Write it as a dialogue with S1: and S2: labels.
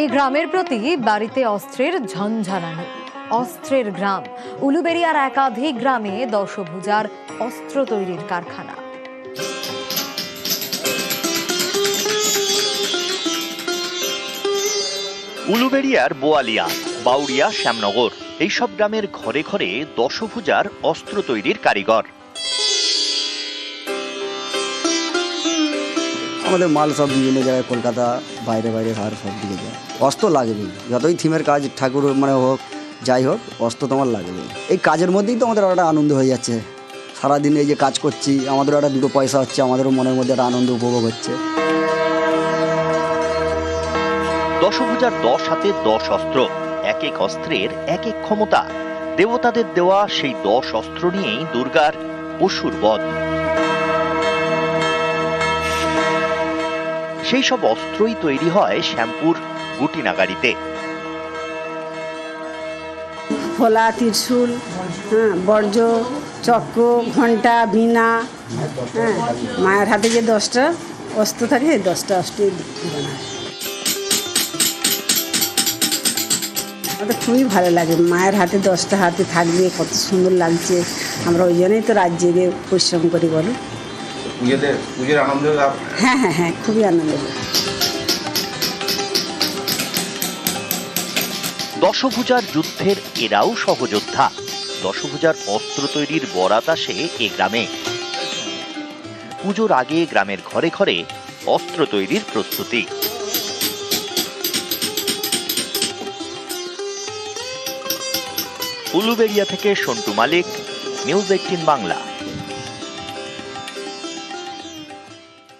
S1: এই গ্রামের প্রতি বাড়িতে অস্ত্রের ঝঞ্ঝানানি অস্ত্রের গ্রাম, উলুবেরিয়ার একাধিক গ্রামে দশভুজার অস্ত্র তৈরির কারখানা।
S2: উলুবেড়িয়ার বোয়ালিয়া বাউরিয়া শ্যামনগর, এইসব গ্রামের ঘরে ঘরে দশভুজার অস্ত্র তৈরির কারিগর।
S3: আমাদের মাল সব বিভিন্ন জায়গায় কলকাতা, বাইরে বাইরে আর সব দিকে যায়। অস্ত্র লাগবেই যতই থিমের কাজ ঠাকুর মানে হোক, যাই হোক অস্ত্র তো আমার লাগবেই এই কাজের মধ্যেই তো আমাদের একটা আনন্দ হয়ে যাচ্ছে। সারাদিন এই যে কাজ করছি, আমাদেরও একটা দুটো পয়সা হচ্ছে, আমাদেরও মনের মধ্যে একটা আনন্দ উপভোগ হচ্ছে।
S2: দশভুজার দশ হাতে দশ অস্ত্র, এক এক অস্ত্রের এক এক ক্ষমতা। দেবতাদের দেওয়া সেই দশ অস্ত্র নিয়েই দুর্গার পশুর বধ। সেই সব অস্ত্রই তৈরি হয় শ্যামপুর গুটিনাগাড়িতে।
S4: খোলা ত্রিশূল হ্যাঁ বর্জ্য, চক্র ঘণ্টা বীণা হ্যাঁ মায়ের হাতে যে দশটা অস্ত্র থাকে এই দশটা অস্ত্র বানায়। আমাদের খুবই ভালো লাগে, মায়ের হাতে দশটা হাতে থাকবে, কত সুন্দর লাগছে। আমরা ওই জন্যই তো রাত জেগে পরিশ্রম করি বলো।
S5: পুজোতে পুজোর আনন্দ লাভ-
S4: হ্যাঁ হ্যাঁ হ্যাঁ খুবই আনন্দ।
S2: দশভুজার যুদ্ধের এরাও সহযোদ্ধা। দশভুজার অস্ত্র তৈরির বরাত আসে এ গ্রামে। পুজোর আগে গ্রামের ঘরে ঘরে অস্ত্র তৈরির প্রস্তুতি। উলুবেড়িয়া থেকে সন্টু মালিক নিউজ এইটিন বাংলা।